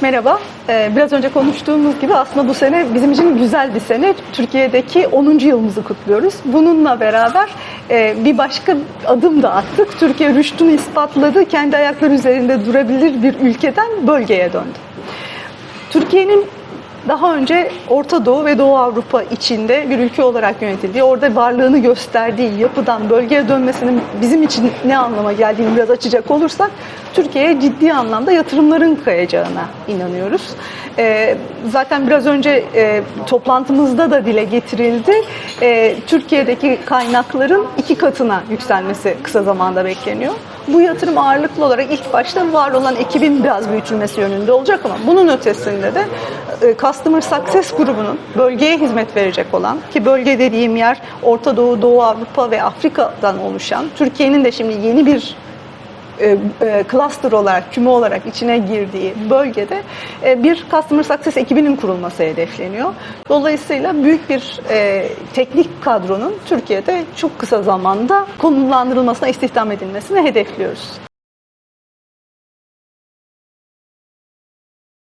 Merhaba. Ee, Biraz önce konuştuğumuz gibi aslında bu sene bizim için güzel bir sene. Türkiye'deki 10. yılımızı kutluyoruz. Bununla beraber e, bir başka adım da attık. Türkiye rüştünü ispatladı. Kendi ayakları üzerinde durabilir bir ülkeden bölgeye döndü. Türkiye'nin daha önce Orta Doğu ve Doğu Avrupa içinde bir ülke olarak yönetildiği, orada varlığını gösterdiği yapıdan bölgeye dönmesinin bizim için ne anlama geldiğini biraz açacak olursak, Türkiye'ye ciddi anlamda yatırımların kayacağına inanıyoruz. Ee, zaten biraz önce e, toplantımızda da dile getirildi. Ee, Türkiye'deki kaynakların iki katına yükselmesi kısa zamanda bekleniyor. Bu yatırım ağırlıklı olarak ilk başta var olan ekibin biraz büyütülmesi yönünde olacak ama bunun ötesinde de e, Customer Success grubunun bölgeye hizmet verecek olan ki bölge dediğim yer Orta Doğu, Doğu Avrupa ve Afrika'dan oluşan Türkiye'nin de şimdi yeni bir e, e, cluster olarak, küme olarak içine girdiği bölgede e, bir Customer Success ekibinin kurulması hedefleniyor. Dolayısıyla büyük bir e, teknik kadronun Türkiye'de çok kısa zamanda konumlandırılmasına, istihdam edilmesine hedefliyoruz.